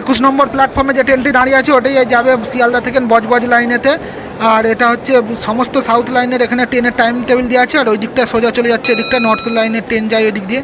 একুশ নম্বর প্ল্যাটফর্মে যে ট্রেনটি দাঁড়িয়ে আছে, ওটাই যাবে শিয়ালদা থেকে বজবজ লাইনেতে আর এটা হচ্ছে সমস্ত সাউথ লাইনের এখানে ট্রেনের টাইম টেবিল দেওয়া আছে, আর ওই দিকটা সোজা চলে যাচ্ছে, এদিকটা নর্থ লাইনের ট্রেন যায় ওই দিক দিয়ে।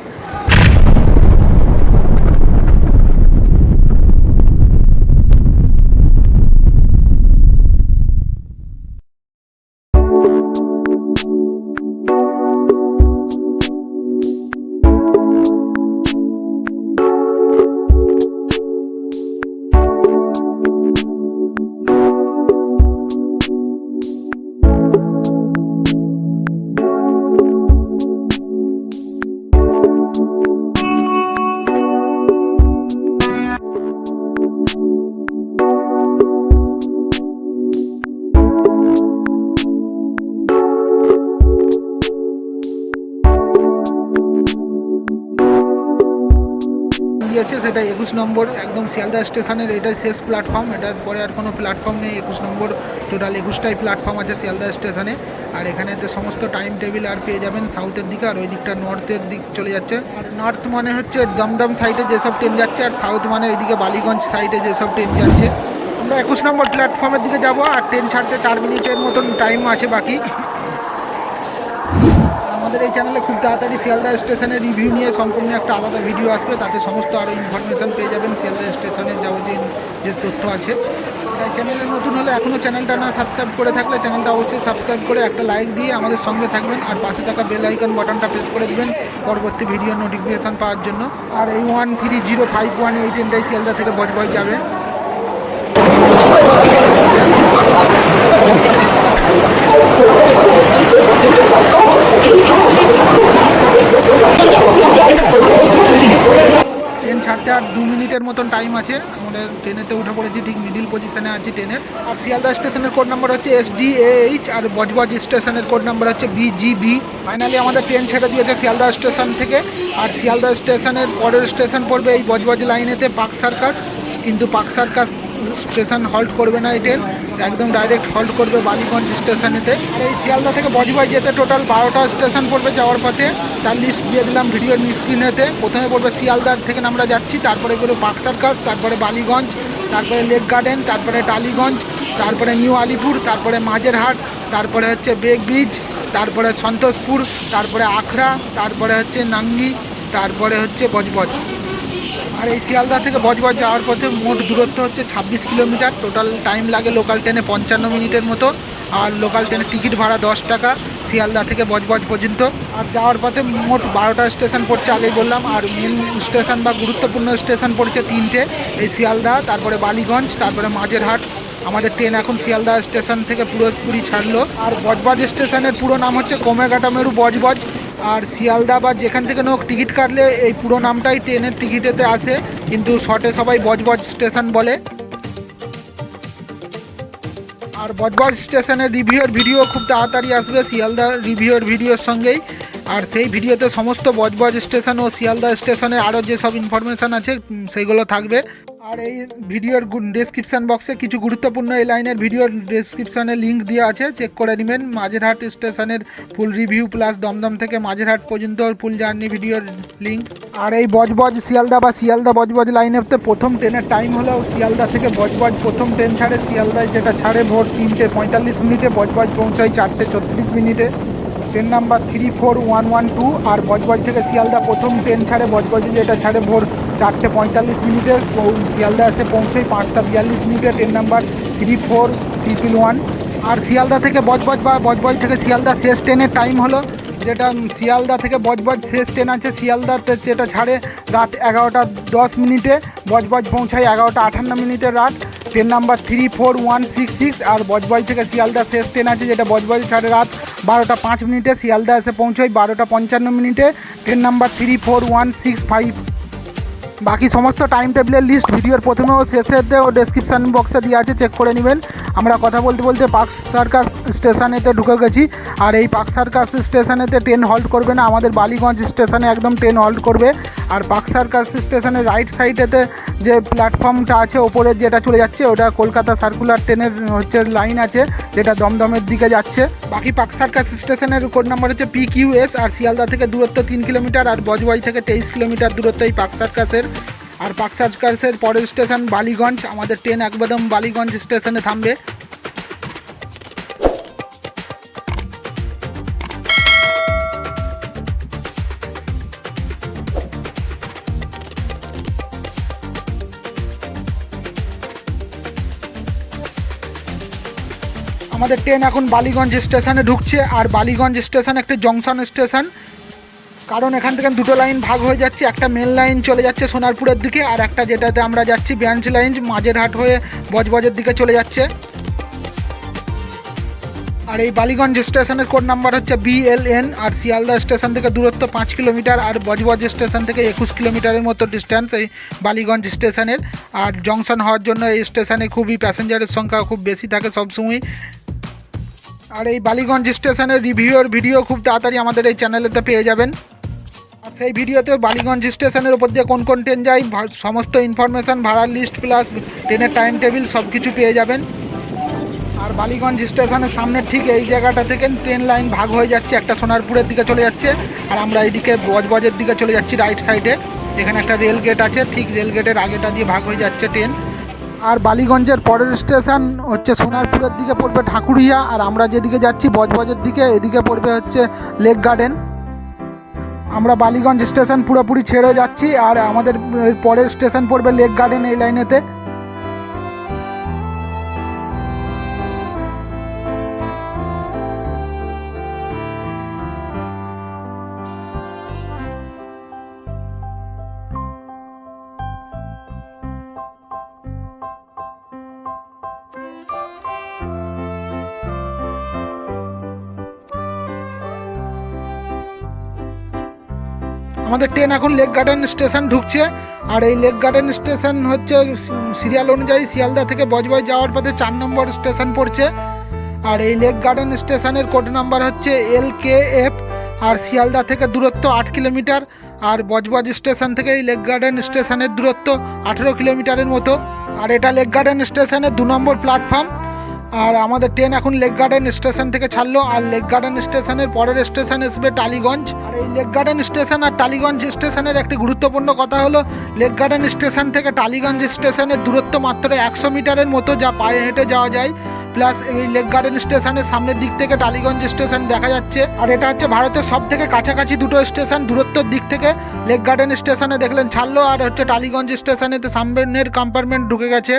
দিয়েছে সেটা একুশ নম্বর, একদম শিয়ালদা স্টেশনের এটাই শেষ প্ল্যাটফর্ম এটার পরে আর কোনো প্ল্যাটফর্ম নেই। একুশ নম্বর টোটাল একুশটাই প্ল্যাটফর্ম আছে শিয়ালদা স্টেশনে। আর এখানেতে সমস্ত টাইম টেবিল আর পেয়ে যাবেন সাউথের দিকে, আর ওই দিকটা নর্থের দিক চলে যাচ্ছে। আর নর্থ মানে হচ্ছে দমদম সাইডে যেসব ট্রেন যাচ্ছে, আর সাউথ মানে এইদিকে বালিগঞ্জ সাইডে যেসব ট্রেন যাচ্ছে। আমরা একুশ নম্বর প্ল্যাটফর্মের দিকে যাব, আর ট্রেন ছাড়তে চার মিনিটের মতন টাইম আছে বাকি। আমাদের এই চ্যানেলে খুব তাড়াতাড়ি শিয়ালদা স্টেশনের রিভিউ নিয়ে সম্পূর্ণ একটা আলাদা ভিডিও আসবে। তাতে সমস্ত আরও ইনফরমেশান পেয়ে যাবেন শিয়ালদা স্টেশনের যাবতীয় যে তথ্য আছে। এই চ্যানেলে নতুন হলে এখনও চ্যানেলটা না সাবস্ক্রাইব করে থাকলে চ্যানেলটা অবশ্যই সাবস্ক্রাইব করে একটা লাইক দিয়ে আমাদের সঙ্গে থাকবেন। আর পাশে থাকা বেল আইকন বাটনটা প্রেস করে দেবেন পরবর্তী ভিডিও নোটিফিকেশান পাওয়ার জন্য। আর এই one three zero five one eight এনটাই Sealdah থেকে বজবজ যাবে। ট্রেন ছাড়তে আর দু মিনিটের মতন টাইম আছে। আমাদের ট্রেনেতে উঠে পড়েছি, ঠিক মিডিল পজিশনে আছি ট্রেনের। আর শিয়ালদা স্টেশনের কোড নাম্বার হচ্ছে এস ডি এইচ আর বজবজ স্টেশনের কোড নাম্বার হচ্ছে বিজিবি ফাইনালি আমাদের ট্রেন ছেড়ে দিয়েছে শিয়ালদা স্টেশন থেকে, আর শিয়ালদা স্টেশনের পরের স্টেশন পড়বে এই বজবজ লাইনেতে পাক সার্কাস। কিন্তু পাক সার্কাস স্টেশন হল্ট করবে না এই ট্রেন একদম ডাইরেক্ট হল্ট করবে বালিগঞ্জ স্টেশনেতে। এই শিয়ালদা থেকে বজবজ যেতে টোটাল বারোটা স্টেশন পড়বে যাওয়ার পথে। তার লিস্ট দিয়ে দিলাম ভিডিওর স্ক্রিনেতে প্রথমে পড়বে শিয়ালদার থেকে আমরা যাচ্ছি, তারপরে পড়বে বাক্সার সার্কাস তারপরে বালিগঞ্জ, তারপরে লেক গার্ডেন তারপরে টালিগঞ্জ, তারপরে নিউ আলিপুর, তারপরে মাঝেরহাট, তারপরে হচ্ছে বেগ ব্রিজ তারপরে সন্তোষপুর, তারপরে আখড়া, তারপরে হচ্ছে নাঙ্গি, তারপরে হচ্ছে বজবজ। আর এই শিয়ালদা থেকে বজবজ যাওয়ার পথে মোট দূরত্ব হচ্ছে ছাব্বিশ কিলোমিটার। টোটাল টাইম লাগে লোকাল ট্রেনে পঞ্চান্ন মিনিটের মতো। আর লোকাল ট্রেনের টিকিট ভাড়া দশ টাকা শিয়ালদা থেকে বজবজ পর্যন্ত। আর যাওয়ার পথে মোট বারোটা স্টেশন পড়ছে আগেই বললাম। আর মেন স্টেশন বা গুরুত্বপূর্ণ স্টেশন পড়ছে তিনটে। এই শিয়ালদা, তারপরে বালিগঞ্জ, তারপরে মাঝেরহাট। আমাদের ট্রেন এখন শিয়ালদা স্টেশন থেকে পুরোপুরি ছাড়লো। আর বজবজ স্টেশনের পুরো নাম হচ্ছে কোমেঘাটা মেরু বজবজ। আর শিয়ালদা বা যেখান থেকে নোক টিকিট কাটলে এই পুরো নামটাই ট্রেনের টিকিটেতে আসে, কিন্তু শর্টে সবাই বজবজ স্টেশন বলে। আর বজবজ স্টেশনের রিভিউর ভিডিও খুব তাড়াতাড়ি আসবে শিয়ালদা রিভিউর ভিডিওর সঙ্গেই। আর সেই ভিডিওতে সমস্ত বজবজ স্টেশন ও শিয়ালদা স্টেশনে আরও যেসব ইনফরমেশান আছে সেইগুলো থাকবে। আর এই ভিডিওর ডেসক্রিপশান বক্সে কিছু গুরুত্বপূর্ণ এই লাইনের ভিডিওর ডেসক্রিপশানে লিঙ্ক দেওয়া আছে। চেক করে নেবেন। মাঝেরহাট স্টেশনের ফুল রিভিউ প্লাস দমদম থেকে মাঝেরহাট পর্যন্ত ফুল জার্নি ভিডিওর লিঙ্ক আর এই বজবজ শিয়ালদা বা শিয়ালদা বজবজ লাইনেতে প্রথম ট্রেনের টাইম হলো শিয়ালদা থেকে বজবজ। প্রথম ট্রেন ছাড়ে শিয়ালদায় যেটা ছাড়ে ভোর তিনটে পঁয়তাল্লিশ মিনিটে, বজবজ পৌঁছায় চারটে ছত্রিশ মিনিটে। Train number three four one one two আর বজবজ থেকে শিয়ালদা প্রথম ট্রেন ছাড়ে বজবজে যেটা ছাড়ে ভোর চারটে পঁয়তাল্লিশ মিনিটে শিয়ালদা এসে পৌঁছয়, পাঁচটা বিয়াল্লিশ মিনিটে train number three four triple one. আর শিয়ালদা থেকে বজবজ বা বজবজ থেকে শিয়ালদা শেষ ট্রেনের টাইম হলো যেটা শিয়ালদা থেকে বজবজ শেষ ট্রেন আছে, শিয়ালদাতে যেটা ছাড়ে রাত এগারোটা দশ মিনিটে, বজবজ পৌঁছায় এগারোটা আটান্ন মিনিটে রাত। Train number three four one six six আর বজবজ থেকে শিয়ালদা শেষ ট্রেন আছে যেটা বজবজ ছাড়ে রাত বারোটা পাঁচ মিনিটে, শিয়ালদা এসে পৌঁছয় বারোটা পঞ্চান্ন মিনিটে। Train number three four one six five বাকি সমস্ত টাইম টেবিলের লিস্ট ভিডিওর প্রথমে ও শেষেতে ও ডেসক্রিপশান বক্সে দেওয়া আছে চেক করে নেবেন। আমরা কথা বলতে বলতে পার্ক সার্কাস স্টেশনেতে ঢুকে গেছি। আর এই পার্ক সার্কাস স্টেশনেতে ট্রেন হল্ট করবে না, আমাদের বালিগঞ্জ স্টেশনে একদম ট্রেন হল্ট করবে। আর পার্ক সার্কাস স্টেশনের রাইট সাইডেতে যে প্ল্যাটফর্মটা আছে, ওপরে যেটা চলে যাচ্ছে, ওটা কলকাতা সার্কুলার ট্রেনের হচ্ছে লাইন আছে, যেটা দমদমের দিকে যাচ্ছে। বাকি পার্ক সার্কাস স্টেশনের কোড নাম্বার হচ্ছে পি কিউ এস আর শিয়ালদা থেকে দূরত্ব তিন কিলোমিটার আর বজবাই থেকে তেইশ কিলোমিটার দূরত্ব এই পার্ক সার্কাসের আর পাক সার্কাসের পরের স্টেশন বালিগঞ্জ, আমাদের ট্রেন একদম বালিগঞ্জ স্টেশনে থামবে। আমাদের ট্রেন এখন বালিগঞ্জ স্টেশনে ঢুকছে আর বালিগঞ্জ স্টেশন একটি জংশন স্টেশন। কারণ এখান থেকে দুটো লাইন ভাগ হয়ে যাচ্ছে, একটা মেন লাইন চলে যাচ্ছে সোনারপুরের দিকে আর একটা যেটাতে আমরা যাচ্ছি ব্যাঞ্চ লাইন মাঝেরহাট হয়ে বজবজের দিকে চলে যাচ্ছে। আর এই বালিগঞ্জ স্টেশনের কোড নাম্বার হচ্ছে বিএলএন আর শিয়ালদা স্টেশন থেকে দূরত্ব পাঁচ কিলোমিটার আর বজবজ স্টেশন থেকে একুশ কিলোমিটারের মতো ডিস্টেন্স এই বালিগঞ্জ স্টেশনের। আর জংশন হওয়ার জন্য এই স্টেশনে খুবই প্যাসেঞ্জারের সংখ্যা খুব বেশি থাকে সবসময় আর এই বালিগঞ্জ স্টেশনের রিভিউর ভিডিও খুব তাড়াতাড়ি আমাদের এই চ্যানেলেতে পেয়ে যাবেন। আর সেই ভিডিওতে বালিগঞ্জ স্টেশনের উপর দিয়ে কোন কোন ট্রেন যায় সমস্ত ইনফরমেশান ভাড়ার লিস্ট প্লাস ট্রেনের টাইম টেবিল সব কিছু পেয়ে যাবেন। আর বালিগঞ্জ স্টেশনের সামনে ঠিক এই জায়গাটা থেকে ট্রেন লাইন ভাগ হয়ে যাচ্ছে, একটা সোনারপুরের দিকে চলে যাচ্ছে। আর আমরা এইদিকে বজবজের দিকে চলে যাচ্ছি রাইট সাইডে এখানে একটা রেল গেট আছে, ঠিক রেল গেটের আগেটা দিয়ে ভাগ হয়ে যাচ্ছে ট্রেন। আর বালিগঞ্জের পরের স্টেশন হচ্ছে সোনারপুরের দিকে পড়বে ঠাকুরিয়া আর আমরা যেদিকে যাচ্ছি বজবজের দিকে, এদিকে পড়বে হচ্ছে লেক গার্ডেন। আমরা বালিগঞ্জ স্টেশন পুরোপুরি ছেড়ে যাচ্ছি, আর আমাদের পরের স্টেশন পড়বে লেক গার্ডেন এই লাইনেতে। আমাদের ট্রেন এখন লেক গার্ডেন স্টেশন ঢুকছে। আর এই লেক গার্ডেন স্টেশন হচ্ছে সিরিয়াল অনুযায়ী শিয়ালদা থেকে বজবজ যাওয়ার পথে চার নম্বর স্টেশন পড়ছে। আর এই লেক গার্ডেন স্টেশনের কোড নাম্বার হচ্ছে L K F R Sealdah থেকে দূরত্ব আট কিলোমিটার। আর বজবজ স্টেশন থেকে এই লেক গার্ডেন স্টেশনের দূরত্ব আঠেরো কিলোমিটারের মতো। আর এটা লেক গার্ডেন স্টেশনের দু নম্বর প্ল্যাটফর্ম আর আমাদের ট্রেন এখন লেক গার্ডেন স্টেশন থেকে ছাড়লো, আর লেক গার্ডেন স্টেশনের পরের স্টেশন আসবে টালিগঞ্জ। আর এই লেক গার্ডেন স্টেশন আর টালিগঞ্জ স্টেশনের একটি গুরুত্বপূর্ণ কথা হলো, লেক গার্ডেন স্টেশন থেকে টালিগঞ্জ স্টেশনের দূরত্ব মাত্র একশো মিটারের মতো, যা পায়ে হেঁটে যাওয়া যায়। প্লাস এই লেক গার্ডেন স্টেশনের সামনের দিক থেকে টালিগঞ্জ স্টেশন দেখা যাচ্ছে। আর এটা হচ্ছে ভারতের সব থেকে কাছাকাছি দুটো স্টেশন, দূরত্বর দিক থেকে লেক গার্ডেন স্টেশনে দেখলেন ছাড়লো আর হচ্ছে টালিগঞ্জ স্টেশনেতে সামনের কম্পার্টমেন্ট ঢুকে গেছে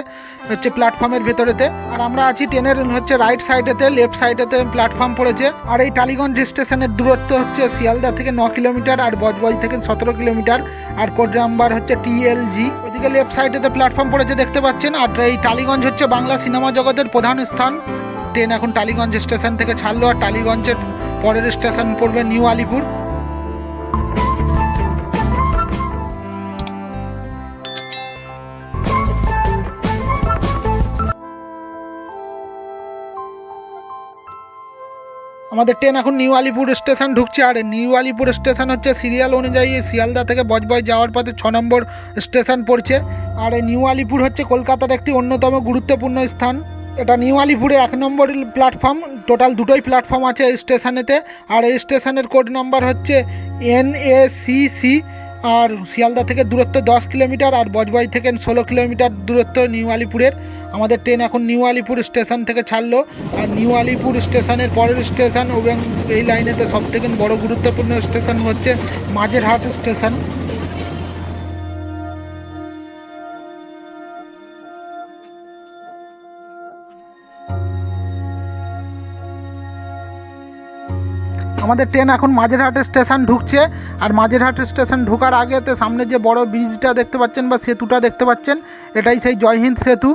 হচ্ছে প্ল্যাটফর্মের ভেতরেতে। আর আমরা আছি ট্রেনের হচ্ছে রাইট সাইডেতে লেফট সাইডেতে প্ল্যাটফর্ম পড়েছে। আর এই টালিগঞ্জ স্টেশনের দূরত্ব হচ্ছে শিয়ালদা থেকে ন কিলোমিটার আর বজবজ থেকে সতেরো কিলোমিটার। আর কোড নাম্বার হচ্ছে টিএলজি ওইদিকে লেফট সাইডেতে প্ল্যাটফর্ম পড়েছে, দেখতে পাচ্ছেন। আর এই টালিগঞ্জ হচ্ছে বাংলা সিনেমা জগতের প্রধান স্থান। ট্রেন এখন টালিগঞ্জ স্টেশন থেকে ছাড়লো আর টালিগঞ্জের পরের স্টেশন পড়বে নিউ আলিপুর। আমাদের ট্রেন এখন নিউ আলিপুর স্টেশন ঢুকছে আর নিউ আলিপুর স্টেশন হচ্ছে সিরিয়াল অনুযায়ী শিয়ালদা থেকে বজবজ যাওয়ার পথে ছ নম্বর স্টেশন পড়ছে। আর নিউ আলিপুর হচ্ছে কলকাতার একটি অন্যতম গুরুত্বপূর্ণ স্থান। এটা নিউ আলিপুরে এক নম্বর প্ল্যাটফর্ম টোটাল দুটোই প্ল্যাটফর্ম আছে এই স্টেশনেতে। আর এই স্টেশনের কোড নাম্বার হচ্ছে এন এ সি সি আর শিয়ালদা থেকে দূরত্ব দশ কিলোমিটার, আর বজবজ থেকে ষোলো কিলোমিটার দূরত্ব নিউ আলিপুরের। আমাদের ট্রেন এখন নিউ আলিপুর স্টেশন থেকে ছাড়লো, আর নিউ আলিপুর স্টেশনের পরের স্টেশন এবং এই লাইনেতে সব থেকে বড় গুরুত্বপূর্ণ স্টেশন হচ্ছে মাঝেরহাট স্টেশন। আমাদের ট্রেন এখন মাঝেরহাট স্টেশন ঢুকছে। আর মাঝেরহাট স্টেশন ঢোকার আগেতে সামনে যে বড় ব্রিজটা দেখতে পাচ্ছেন বা সেতুটা দেখতে পাচ্ছেন, এটাই সেই জয়হিন্দ সেতু,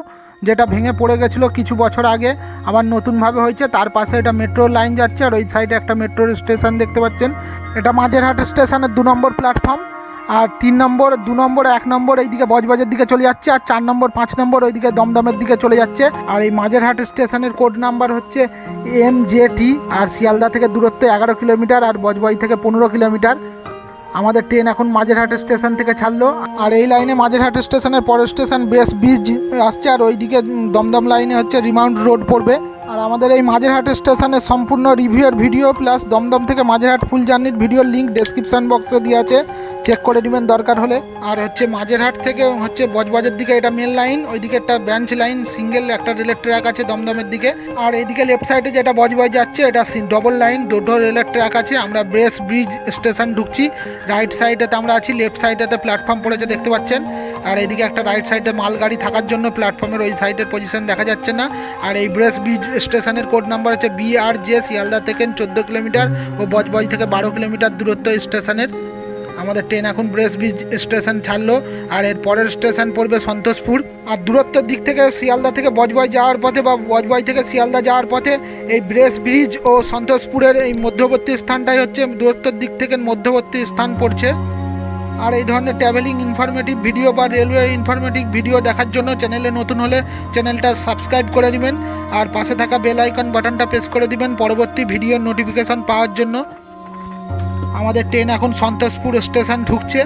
যেটা ভেঙে পড়ে গেছিল কিছু বছর আগে, আবার নতুনভাবে হয়েছে। তার পাশে এটা মেট্রো লাইন যাচ্ছে, আর ওই সাইডে একটা মেট্রো স্টেশন দেখতে পাচ্ছেন। এটা মাঝেরহাট স্টেশনের দু নম্বর প্ল্যাটফর্ম আর তিন নম্বর, দু নম্বর, এক নম্বর এইদিকে বজবাজের দিকে চলে যাচ্ছে আর চার নম্বর, পাঁচ নম্বর ওইদিকে দমদমের দিকে চলে যাচ্ছে। আর এই মাঝেরহাট স্টেশনের কোড নাম্বার হচ্ছে এম জে টি আর শিয়ালদা থেকে দূরত্ব এগারো কিলোমিটার আর বজবাই থেকে পনেরো কিলোমিটার। আমাদের ট্রেন এখন মাঝেরহাট স্টেশন থেকে ছাড়লো। আর এই লাইনে মাঝেরহাট স্টেশনের পরের স্টেশন বেশ ব্রিজ আসছে আর ওইদিকে দমদম লাইনে হচ্ছে রিমাউন্ড রোড পড়বে। আর আমাদের এই মাঝেরহাট স্টেশনের সম্পূর্ণ রিভিউর ভিডিও প্লাস দমদম থেকে মাঝেরহাট ফুল জার্নির ভিডিওর লিঙ্ক ডেসক্রিপশন বক্সে দিয়ে আছে। চেক করে নেবেন দরকার হলে। আর হচ্ছে মাঝেরহাট থেকে হচ্ছে বজবজের দিকে এটা মেন লাইন ওইদিকে একটা ব্রাঞ্চ লাইন সিঙ্গেল একটা রেলের ট্র্যাক আছে দমদমের দিকে। আর এইদিকে লেফট সাইডে যেটা বজবজ যাচ্ছে, এটা ডবল লাইন দুটো রেলের ট্র্যাক আছে। আমরা ব্রেস ব্রিজ স্টেশন ঢুকছি। রাইট সাইডেতে আমরা আছি লেফট সাইডেতে প্ল্যাটফর্ম পড়েছে, দেখতে পাচ্ছেন? আর এইদিকে একটা রাইট সাইডে মালগাড়ি থাকার জন্য প্ল্যাটফর্মের ওই সাইডের পজিশন দেখা যাচ্ছে না। আর এই ব্রেস ব্রিজ স্টেশনের কোড নাম্বার হচ্ছে বি আর জে শিয়ালদা থেকে চোদ্দ কিলোমিটার ও বজবজ থেকে বারো কিলোমিটার দূরত্ব স্টেশনের আমাদের ট্রেন এখন ব্রেস ব্রিজ স্টেশন ছাড়লো, আর এর পরের স্টেশন পড়বে সন্তোষপুর। আর দূরত্বের দিক থেকে শিয়ালদা থেকে বজবজ যাওয়ার পথে বা বজবজ থেকে শিয়ালদা যাওয়ার পথে এই ব্রেস ব্রিজ ও সন্তোষপুরের এই মধ্যবর্তী স্থানটাই হচ্ছে দূরত্বের দিক থেকে মধ্যবর্তী স্থান পড়ছে। আর এই ধরনের ট্রাভেলিং ইনফরমেটিভ ভিডিও বা রেলওয়ে ইনফরমেটিভ ভিডিও দেখার জন্য চ্যানেলে নতুন হলে চ্যানেলটা সাবস্ক্রাইব করে দিবেন আর পাশে থাকা বেল আইকন বাটনটা প্রেস করে দিবেন। পরবর্তী ভিডিওর নোটিফিকেশন পাওয়ার জন্য। আমাদের ট্রেন এখন সন্তোষপুর স্টেশন ঢুকছে।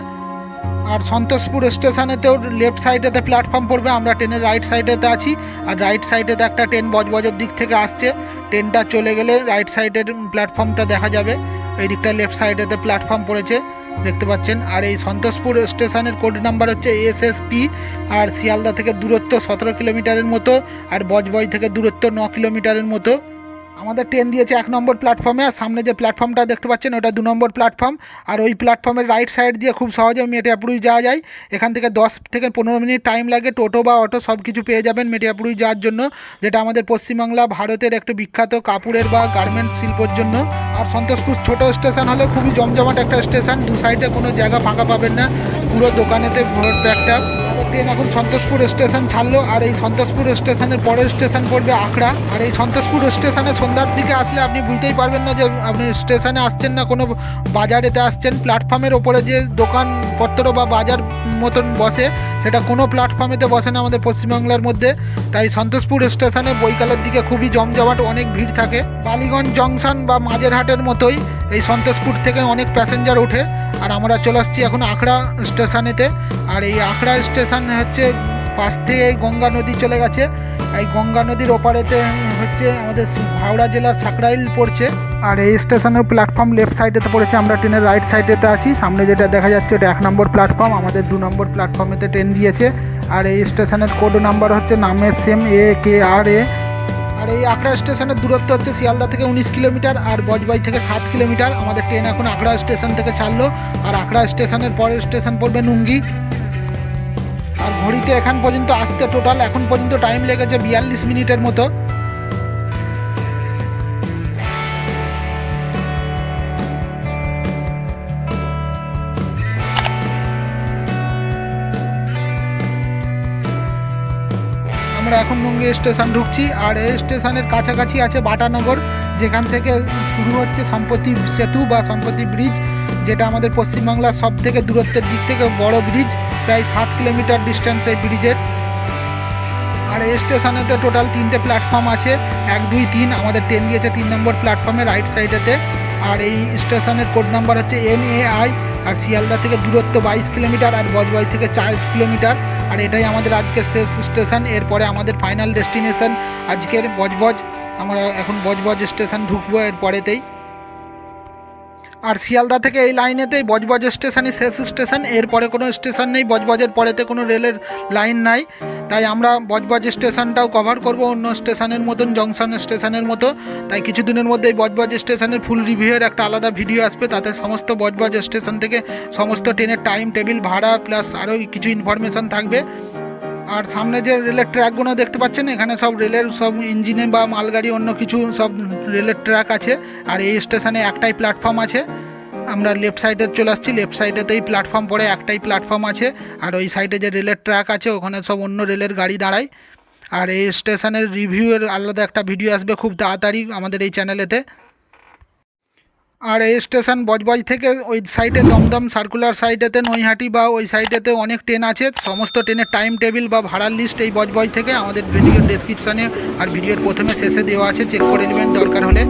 আর সন্তোষপুর স্টেশনেতেও লেফট সাইডেতে প্ল্যাটফর্ম পড়বে। আমরা ট্রেনের রাইট সাইডেতে আছি। আর রাইট সাইডেতে একটা ট্রেন বজবজের দিক থেকে আসছে। ট্রেনটা চলে গেলে রাইট সাইডের প্ল্যাটফর্মটা দেখা যাবে। এই দিকটা লেফট সাইডেতে প্ল্যাটফর্ম পড়েছে। দেখতে পাচ্ছেন। আর এই সন্তোষপুর স্টেশনের কোড নাম্বার হচ্ছে এস এস পি আর শিয়ালদা থেকে দূরত্ব সতেরো কিলোমিটারের মতো। আর বজবজ থেকে দূরত্ব ন কিলোমিটারের মতো। আমাদের ট্রেন দিয়েছে এক নম্বর প্ল্যাটফর্মে আর সামনে যে প্ল্যাটফর্মটা দেখতে পাচ্ছেন, ওটা দু নম্বর প্ল্যাটফর্ম আর ওই প্ল্যাটফর্মের রাইট সাইড দিয়ে খুব সহজে মেটিয়াপুরি যাওয়া যায়। এখান থেকে দশ থেকে পনেরো মিনিট টাইম লাগে। টোটো বা অটো সব কিছু পেয়ে যাবেন মেটিয়াপুরি যাওয়ার জন্য, যেটা আমাদের পশ্চিমবাংলা, ভারতের একটা বিখ্যাত কাপড়ের বা গার্মেন্ট শিল্পর জন্য। আর সন্তোষপুর ছোট স্টেশন হলে খুবই জমজমাট একটা স্টেশন দু সাইডে কোনো জায়গা ফাঁকা পাবেন না। পুরো দোকানেতে আমাদের ট্রেন এখন সন্তোষপুর স্টেশন ছাড়লো, আর এই সন্তোষপুর স্টেশনের পরের স্টেশন পড়বে আখড়া। আর এই সন্তোষপুর স্টেশনে সন্ধ্যার দিকে আসলে আপনি বুঝতেই পারবেন না যে আপনি স্টেশনে আসছেন না, কোনো বাজারেতে আসছেন প্ল্যাটফর্মের ওপরে যে দোকানপত্র বা বাজার মতন বসে, সেটা কোনো প্ল্যাটফর্মেতে বসে না আমাদের পশ্চিমবাংলার মধ্যে। তাই সন্তোষপুর স্টেশনে বৈকালের দিকে খুবই জমজমাট অনেক ভিড় থাকে। বালিগঞ্জ জংশন বা মাঝেরহাটের মতোই এই সন্তোষপুর থেকে অনেক প্যাসেঞ্জার ওঠে। আর আমরা চলে আসছি এখন আখড়া স্টেশনেতে। আর এই আখড়া স্টেশন হচ্ছে পাশ থেকে এই গঙ্গা নদী চলে গেছে। এই গঙ্গা নদীর ওপারেতে হচ্ছে আমাদের হাওড়া জেলার সাকরাইল পড়ছে। আর এই স্টেশনের প্ল্যাটফর্ম লেফট সাইডেতে পড়েছে, আমরা ট্রেনের রাইট সাইডেতে আছি। সামনে যেটা দেখা যাচ্ছে এটা এক নম্বর প্ল্যাটফর্ম আমাদের দু নম্বর প্ল্যাটফর্মেতে ট্রেন দিয়েছে। আর এই স্টেশনের কোড নাম্বার হচ্ছে নামের সেম এ কে আর এ আর এই আখড়া স্টেশনের দূরত্ব হচ্ছে, শিয়ালদা থেকে উনিশ কিলোমিটার আর বজবাই থেকে সাত কিলোমিটার। আমাদের ট্রেন এখন আখড়া স্টেশন থেকে ছাড়লো, আর আখড়া স্টেশনের পরের স্টেশন পড়বে নুঙ্গি। আর ঘড়িতে এখান পর্যন্ত আসতে টোটাল এখন পর্যন্ত টাইম লেগেছে বিয়াল্লিশ মিনিটের মতো। আমরা এখন নুঙ্গি স্টেশন ঢুকছি আর এই স্টেশনের কাছাকাছি আছে বাটানগর, যেখান থেকে শুরু হচ্ছে সম্পত্তি সেতু বা সম্পত্তি ব্রিজ, যেটা আমাদের পশ্চিমবাংলার সব থেকে দূরত্বের দিক থেকে বড় ব্রিজ, প্রায় সাত কিলোমিটার ডিস্টেন্স এই ব্রিজের। আর এই স্টেশনেতে টোটাল তিনটে প্ল্যাটফর্ম আছে, এক, দুই, তিন, আমাদের ট্রেন দিয়েছে তিন নম্বর প্ল্যাটফর্মে রাইট সাইডেতে আর এই স্টেশনের কোড নাম্বার হচ্ছে এন এ আই আর শিয়ালদা থেকে দূরত্ব বাইশ কিলোমিটার আর বজবাই থেকে চার কিলোমিটার। আর এটাই আমাদের আজকের শেষ স্টেশন। এরপরে আমাদের ফাইনাল ডেস্টিনেশন আজকের বজবজ। আমরা এখন বজবজ স্টেশন ঢুকবো এর পরেতেই। আর শিয়ালদা থেকে এই লাইনেতেই বজবজ স্টেশনই শেষ স্টেশন। এরপরে কোনো স্টেশন নেই, বজবজের পরেতে কোনো রেলের লাইন নাই। তাই আমরা বজবজ স্টেশনটাও কভার করব অন্য স্টেশনের মতন, জংশন স্টেশনের মতো। তাই কিছু কিছুদিনের মধ্যেই বজবজ স্টেশনের ফুল রিভিউয়ের একটা আলাদা ভিডিও আসবে। তাতে সমস্ত বজবজ স্টেশন থেকে সমস্ত ট্রেনের টাইম টেবিল ভাড়া প্লাস আরও কিছু ইনফরমেশান থাকবে। আর সামনে যে রেলের ট্র্যাকগুলো দেখতে পাচ্ছেন, এখানে সব রেলের সব ইঞ্জিনে বা মালগাড়ি, অন্য কিছু সব রেলের ট্র্যাক আছে। আর এই স্টেশনে একটাই প্ল্যাটফর্ম আছে। আমরা লেফট সাইডে চলে আসছি। লেফট সাইডেতেই প্ল্যাটফর্ম পড়ে, একটাই প্ল্যাটফর্ম আছে। আর ওই সাইডে যে রেলের ট্র্যাক আছে, ওখানে সব অন্য রেলের গাড়ি দাঁড়ায়। আর এই স্টেশনের রিভিউয়ের আলাদা একটা ভিডিও আসবে খুব তাড়াতাড়ি আমাদের এই চ্যানেলেতে আর এই স্টেশন বজবজ থেকে ওই সাইডে দমদম সার্কুলার সাইডেতে নৈহাটি বা ওই সাইডেতে অনেক ট্রেন আছে। সমস্ত ট্রেনের টাইম টেবিল বা ভাড়ার লিস্ট এই বজবজ থেকে আমাদের ভিডিওর ডেসক্রিপশানে আর ভিডিওর প্রথমে শেষে দেওয়া আছে। চেক করে নেবেন, দরকার হলে।